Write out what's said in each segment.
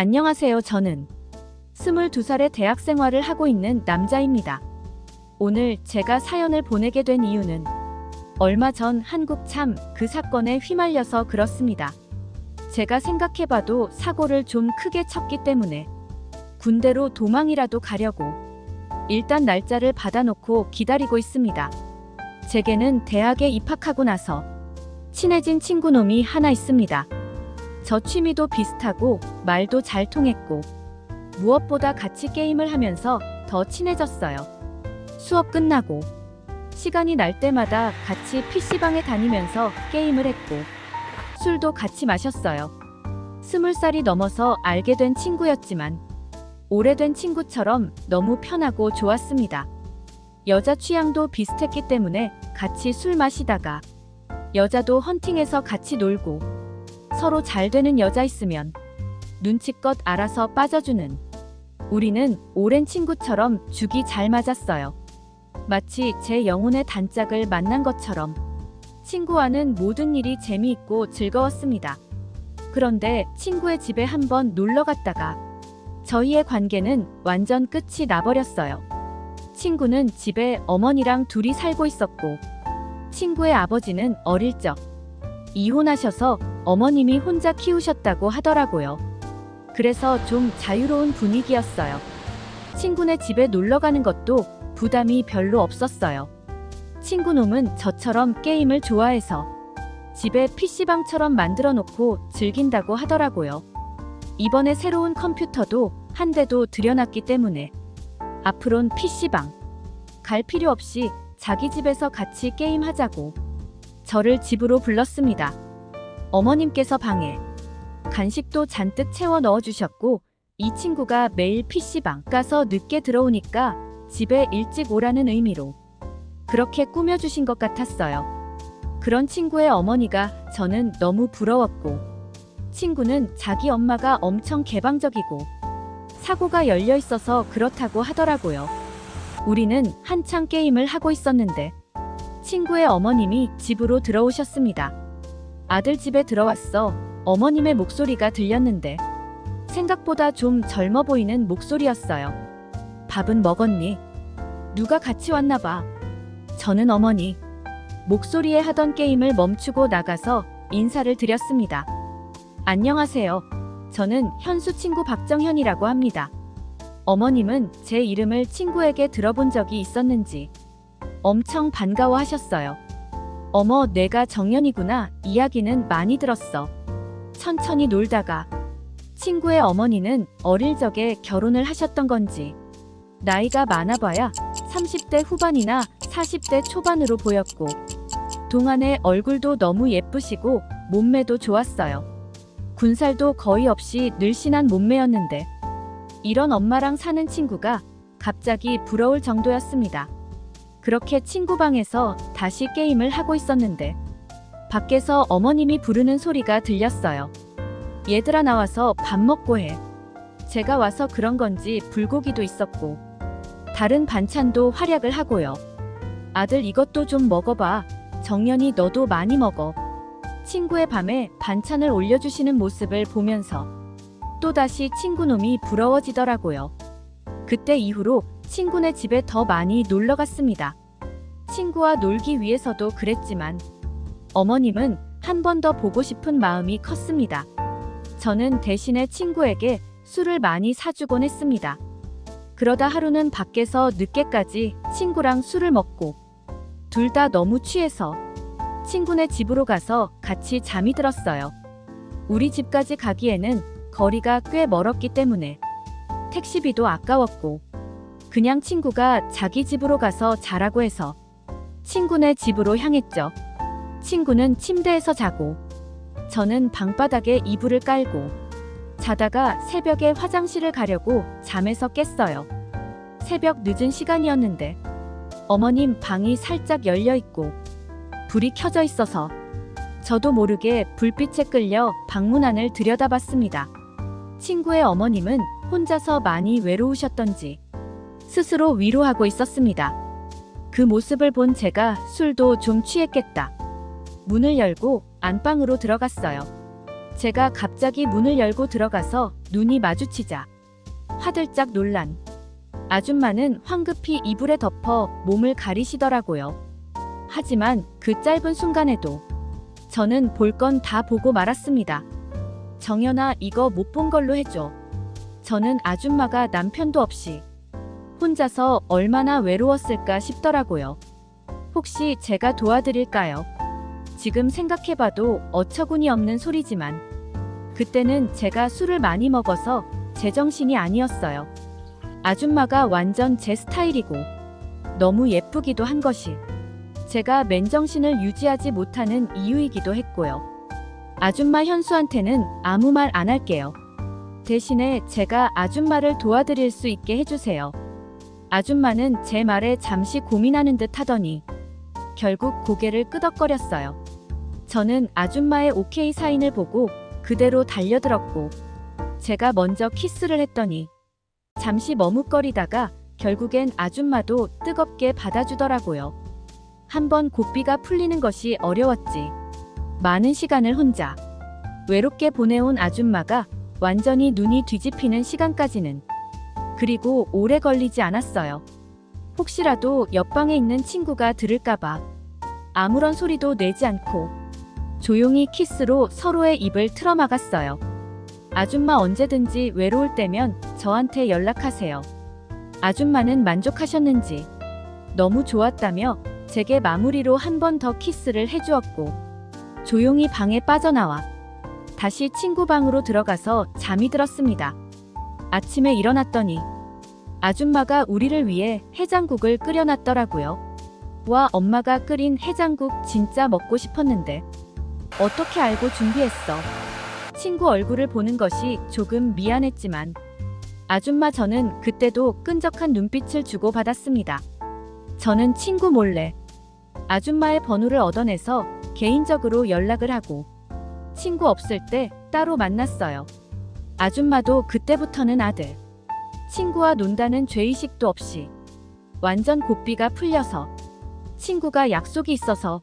안녕하세요. 저는 22살의 대학 생활을 하고 있는 남자입니다. 오늘 제가 사연을 보내게 된 이유는 얼마 전 한국 참 그 사건에 휘말려서 그렇습니다. 제가 생각해봐도 사고를 좀 크게 쳤기 때문에 군대로 도망이라도 가려고 일단 날짜를 받아놓고 기다리고 있습니다. 제게는 대학에 입학하고 나서 친해진 친구놈이 하나 있습니다. 저 취미도 비슷하고 말도 잘 통했고 무엇보다 같이 게임을 하면서 더 친해졌어요. 수업 끝나고 시간이 날 때마다 같이 PC방에 다니면서 게임을 했고 술도 같이 마셨어요. 스물 살이 넘어서 알게 된 친구였지만 오래된 친구처럼 너무 편하고 좋았습니다. 여자 취향도 비슷했기 때문에 같이 술 마시다가 여자도 헌팅해서 같이 놀고 서로 잘 되는 여자 있으면 눈치껏 알아서 빠져주는 우리는 오랜 친구처럼 죽이 잘 맞았어요. 마치 제 영혼의 단짝을 만난 것처럼 친구와는 모든 일이 재미있고 즐거웠습니다. 그런데 친구의 집에 한번 놀러 갔다가 저희의 관계는 완전 끝이 나버렸어요. 친구는 집에 어머니랑 둘이 살고 있었고 친구의 아버지는 어릴 적 이혼하셔서 어머님이 혼자 키우셨다고 하더라고요. 그래서 좀 자유로운 분위기였어요. 친구네 집에 놀러 가는 것도 부담이 별로 없었어요. 친구놈은 저처럼 게임을 좋아해서 집에 PC방처럼 만들어 놓고 즐긴다고 하더라고요. 이번에 새로운 컴퓨터도 한 대도 들여놨기 때문에 앞으론 PC방 갈 필요 없이 자기 집에서 같이 게임하자고 저를 집으로 불렀습니다. 어머님께서 방에 간식도 잔뜩 채워 넣어주셨고 이 친구가 매일 PC방 가서 늦게 들어오니까 집에 일찍 오라는 의미로 그렇게 꾸며주신 것 같았어요. 그런 친구의 어머니가 저는 너무 부러웠고 친구는 자기 엄마가 엄청 개방적이고 사고가 열려 있어서 그렇다고 하더라고요. 우리는 한창 게임을 하고 있었는데 친구의 어머님이 집으로 들어오셨습니다. 아들 집에 들어왔어. 어머님의 목소리가 들렸는데 생각보다 좀 젊어 보이는 목소리였어요. 밥은 먹었니? 누가 같이 왔나 봐. 저는 어머니. 목소리에 하던 게임을 멈추고 나가서 인사를 드렸습니다. 안녕하세요. 저는 현수 친구 박정현이라고 합니다. 어머님은 제 이름을 친구에게 들어본 적이 있었는지 엄청 반가워하셨어요. 어머, 내가 정연이구나. 이야기는 많이 들었어. 천천히 놀다가 친구의 어머니는 어릴 적에 결혼을 하셨던 건지 나이가 많아봐야 30대 후반이나 40대 초반으로 보였고 동안의 얼굴도 너무 예쁘시고 몸매도 좋았어요. 군살도 거의 없이 늘씬한 몸매였는데 이런 엄마랑 사는 친구가 갑자기 부러울 정도였습니다. 그렇게 친구 방에서 다시 게임을 하고 있었는데 밖에서 어머님이 부르는 소리가 들렸어요. 얘들아 나와서 밥 먹고 해. 제가 와서 그런 건지 불고기도 있었고 다른 반찬도 활약을 하고요. 아들 이것도 좀 먹어봐. 정연이 너도 많이 먹어. 친구의 밤에 반찬을 올려주시는 모습을 보면서 또다시 친구놈이 부러워지더라고요. 그때 이후로 친구네 집에 더 많이 놀러 갔습니다. 친구와 놀기 위해서도 그랬지만 어머님은 한 번 더 보고 싶은 마음이 컸습니다. 저는 대신에 친구에게 술을 많이 사주곤 했습니다. 그러다 하루는 밖에서 늦게까지 친구랑 술을 먹고 둘 다 너무 취해서 친구네 집으로 가서 같이 잠이 들었어요. 우리 집까지 가기에는 거리가 꽤 멀었기 때문에 택시비도 아까웠고 그냥 친구가 자기 집으로 가서 자라고 해서 친구네 집으로 향했죠. 친구는 침대에서 자고 저는 방바닥에 이불을 깔고 자다가 새벽에 화장실을 가려고 잠에서 깼어요. 새벽 늦은 시간이었는데 어머님 방이 살짝 열려 있고 불이 켜져 있어서 저도 모르게 불빛에 끌려 방문 안을 들여다봤습니다. 친구의 어머님은 혼자서 많이 외로우셨던지 스스로 위로하고 있었습니다. 그 모습을 본 제가 술도 좀 취했겠다. 문을 열고 안방으로 들어갔어요. 제가 갑자기 문을 열고 들어가서 눈이 마주치자 화들짝 놀란 아줌마는 황급히 이불에 덮어 몸을 가리시더라고요. 하지만 그 짧은 순간에도 저는 볼 건 다 보고 말았습니다. 정연아 이거 못 본 걸로 해줘. 저는 아줌마가 남편도 없이 혼자서 얼마나 외로웠을까 싶더라고요. 혹시 제가 도와드릴까요? 지금 생각해봐도 어처구니 없는 소리지만 그때는 제가 술을 많이 먹어서 제정신이 아니었어요. 아줌마가 완전 제 스타일이고 너무 예쁘기도 한 것이 제가 맨정신을 유지하지 못하는 이유이기도 했고요. 아줌마 현수한테는 아무 말 안 할게요. 대신에 제가 아줌마를 도와드릴 수 있게 해주세요. 아줌마는 제 말에 잠시 고민하는 듯 하더니 결국 고개를 끄덕거렸어요. 저는 아줌마의 오케이 사인을 보고 그대로 달려들었고 제가 먼저 키스를 했더니 잠시 머뭇거리다가 결국엔 아줌마도 뜨겁게 받아주더라고요. 한번 고삐가 풀리는 것이 어려웠지. 많은 시간을 혼자 외롭게 보내온 아줌마가 완전히 눈이 뒤집히는 시간까지는 그리고 오래 걸리지 않았어요. 혹시라도 옆방에 있는 친구가 들을까봐 아무런 소리도 내지 않고 조용히 키스로 서로의 입을 틀어막았어요. 아줌마 언제든지 외로울 때면 저한테 연락하세요. 아줌마는 만족하셨는지 너무 좋았다며 제게 마무리로 한 번 더 키스를 해주었고 조용히 방에 빠져나와 다시 친구 방으로 들어가서 잠이 들었습니다. 아침에 일어났더니 아줌마가 우리를 위해 해장국을 끓여놨더라고요. 와 엄마가 끓인 해장국 진짜 먹고 싶었는데 어떻게 알고 준비했어? 친구 얼굴을 보는 것이 조금 미안했지만 아줌마 저는 그때도 끈적한 눈빛을 주고 받았습니다. 저는 친구 몰래 아줌마의 번호를 얻어내서 개인적으로 연락을 하고 친구 없을 때 따로 만났어요. 아줌마도 그때부터는 아들. 친구와 논다는 죄의식도 없이 완전 고삐가 풀려서 친구가 약속이 있어서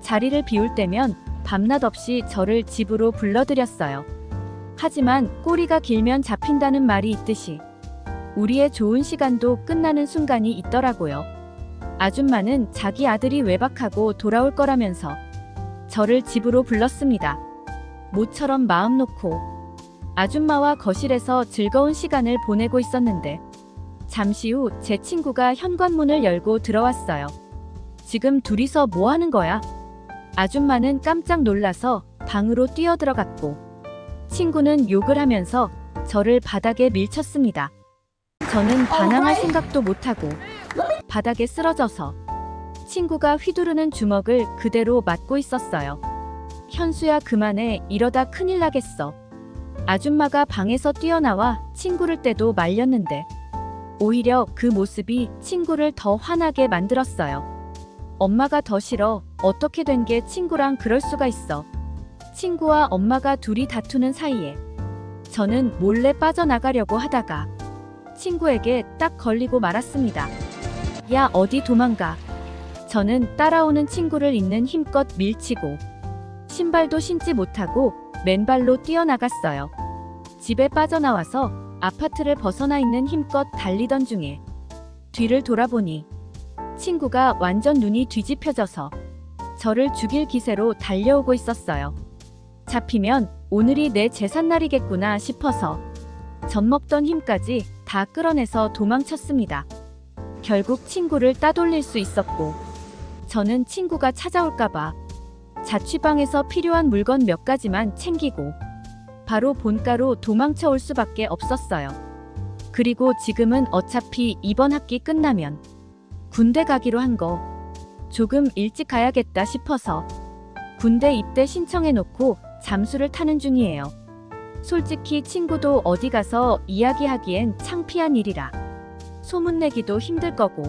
자리를 비울 때면 밤낮 없이 저를 집으로 불러들였어요. 하지만 꼬리가 길면 잡힌다는 말이 있듯이 우리의 좋은 시간도 끝나는 순간이 있더라고요. 아줌마는 자기 아들이 외박하고 돌아올 거라면서 저를 집으로 불렀습니다. 모처럼 마음 놓고 아줌마와 거실에서 즐거운 시간을 보내고 있었는데 잠시 후 제 친구가 현관문을 열고 들어왔어요. 지금 둘이서 뭐 하는 거야? 아줌마는 깜짝 놀라서 방으로 뛰어들어갔고 친구는 욕을 하면서 저를 바닥에 밀쳤습니다. 저는 반항할 생각도 못하고 바닥에 쓰러져서 친구가 휘두르는 주먹을 그대로 맞고 있었어요. 현수야 그만해 이러다 큰일 나겠어. 아줌마가 방에서 뛰어나와 친구를 때도 말렸는데 오히려 그 모습이 친구를 더 화나게 만들었어요. 엄마가 더 싫어. 어떻게 된 게 친구랑 그럴 수가 있어. 친구와 엄마가 둘이 다투는 사이에 저는 몰래 빠져나가려고 하다가 친구에게 딱 걸리고 말았습니다. 야, 어디 도망가. 저는 따라오는 친구를 있는 힘껏 밀치고 신발도 신지 못하고 맨발로 뛰어나갔어요. 집에 빠져나와서 아파트를 벗어나 있는 힘껏 달리던 중에 뒤를 돌아보니 친구가 완전 눈이 뒤집혀져서 저를 죽일 기세로 달려오고 있었어요. 잡히면 오늘이 내 재산날이겠구나 싶어서 젖먹던 힘까지 다 끌어내서 도망쳤습니다. 결국 친구를 따돌릴 수 있었고 저는 친구가 찾아올까봐 자취방에서 필요한 물건 몇 가지만 챙기고 바로 본가로 도망쳐 올 수밖에 없었어요. 그리고 지금은 어차피 이번 학기 끝나면 군대 가기로 한 거 조금 일찍 가야겠다 싶어서 군대 입대 신청해 놓고 잠수를 타는 중이에요. 솔직히 친구도 어디 가서 이야기하기엔 창피한 일이라 소문내기도 힘들 거고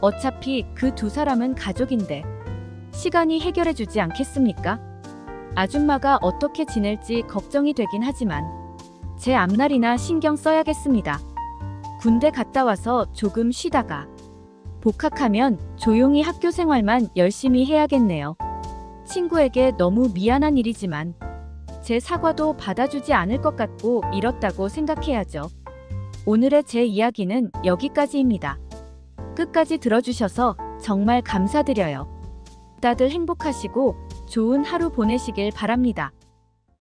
어차피 그 두 사람은 가족인데 시간이 해결해 주지 않겠습니까? 아줌마가 어떻게 지낼지 걱정이 되긴 하지만 제 앞날이나 신경 써야겠습니다. 군대 갔다 와서 조금 쉬다가 복학하면 조용히 학교 생활만 열심히 해야겠네요. 친구에게 너무 미안한 일이지만 제 사과도 받아주지 않을 것 같고 이렇다고 생각해야죠. 오늘의 제 이야기는 여기까지입니다. 끝까지 들어주셔서 정말 감사드려요. 다들 행복하시고 좋은 하루 보내시길 바랍니다.